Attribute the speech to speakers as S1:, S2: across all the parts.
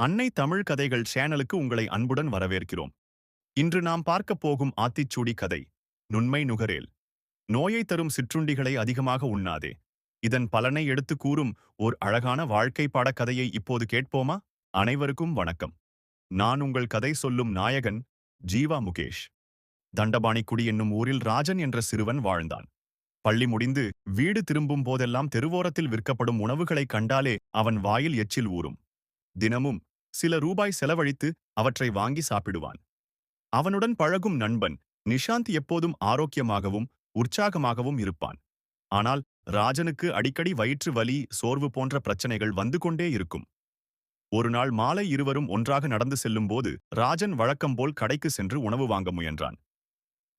S1: அன்னை தமிழ் கதைகள் சேனலுக்கு உங்களை அன்புடன் வரவேற்கிறோம். இன்று நாம் பார்க்கப் போகும் ஆத்திச்சூடி கதை நுண்மை நுகரேல். நோயை தரும் சிற்றுண்டிகளை அதிகமாக உண்ணாதே. இதன் பலனை எடுத்து கூறும் ஓர் அழகான வாழ்க்கை பாடக் கதையை இப்போது கேட்போமா? அனைவருக்கும் வணக்கம். நான் உங்கள் கதை சொல்லும் நாயகன் ஜீவா முகேஷ். தண்டபாணிக்குடி என்னும் ஊரில் ராஜன் என்ற சிறுவன் வாழ்ந்தான். பள்ளி முடிந்து வீடு திரும்பும் போதெல்லாம் தெருவோரத்தில் விற்கப்படும் உணவுகளைக் கண்டாலே அவன் வாயில் எச்சில் ஊறும். தினமும் சில ரூபாய் செலவழித்து அவற்றை வாங்கி சாப்பிடுவான். அவனுடன் பழகும் நண்பன் நிஷாந்த் எப்போதும் ஆரோக்கியமாகவும் உற்சாகமாகவும் இருப்பான். ஆனால் ராஜனுக்கு அடிக்கடி வயிற்று வலி சோர்வு போன்ற பிரச்சனைகள் வந்து கொண்டே இருக்கும். ஒரு நாள் மாலை இருவரும் ஒன்றாக நடந்து செல்லும்போது ராஜன் வழக்கம்போல் கடைக்கு சென்று உணவு வாங்க முயன்றான்.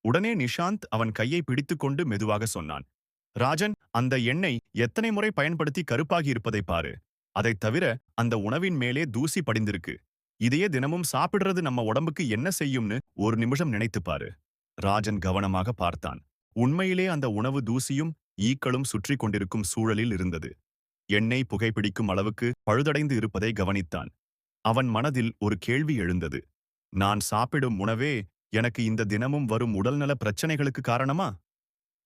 S1: உடனே நிஷாந்த் அவன் கையை பிடித்துக்கொண்டு மெதுவாக சொன்னான் ராஜன் அந்த எண்ணெய் எத்தனை முறை பயன்படுத்தி கருப்பாகி இருப்பதை பாரு. அதைத் தவிர அந்த உணவின் மேலே தூசி படிந்திருக்கு. இதையே தினமும் சாப்பிடுறது நம்ம உடம்புக்கு என்ன செய்யும்னு ஒரு நிமிஷம் நினைத்துப் பாரு ராஜன் கவனமாக பார்த்தான். உண்மையிலே அந்த உணவு தூசியும் ஈக்களும் சுற்றி கொண்டிருக்கும் சூழலில் இருந்தது. எண்ணெய் புகைப்பிடிக்கும் அளவுக்கு பழுதடைந்து இருப்பதை கவனித்தான். அவன் மனதில் ஒரு கேள்வி எழுந்தது. நான் சாப்பிடும் உணவே எனக்கு இந்த தினமும் வரும் உடல்நல பிரச்சனைகளுக்கு காரணமா?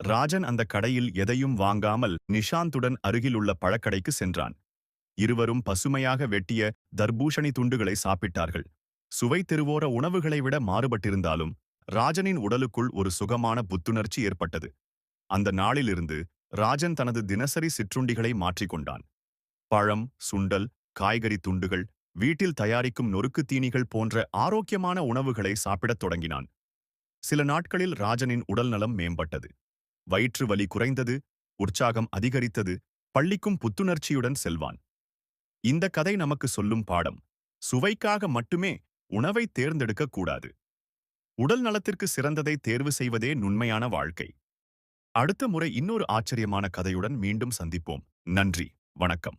S1: ராஜன் அந்த கடையில் எதையும் வாங்காமல் நிஷாந்துடன் அருகிலுள்ள பழக்கடைக்கு சென்றான். இருவரும் பசுமையாக வெட்டிய தர்பூஷணி துண்டுகளை சாப்பிட்டார்கள். சுவை தெருவோர உணவுகளை விட மாறுபட்டிருந்தாலும் ராஜனின் உடலுக்குள் ஒரு சுகமான புத்துணர்ச்சி ஏற்பட்டது. அந்த நாளிலிருந்து ராஜன் தனது தினசரி சிற்றுண்டிகளை மாற்றிக்கொண்டான். பழம் சுண்டல் காய்கறி துண்டுகள் வீட்டில் தயாரிக்கும் நொறுக்கு தீனிகள் போன்ற ஆரோக்கியமான உணவுகளை சாப்பிடத் தொடங்கினான். சில நாட்களில் ராஜனின் உடல்நலம் மேம்பட்டது. வயிற்று வலி குறைந்தது உற்சாகம் அதிகரித்தது பள்ளிக்கும் புத்துணர்ச்சியுடன் செல்வான். இந்த கதை நமக்கு சொல்லும் பாடம் சுவைக்காக மட்டுமே உணவை தேர்ந்தெடுக்கக் கூடாது. உடல் நலத்திற்கு சிறந்ததை தேர்வு செய்வதே நுண்மையான வாழ்க்கை. அடுத்த முறை இன்னொரு ஆச்சரியமான கதையுடன் மீண்டும் சந்திப்போம். நன்றி வணக்கம்.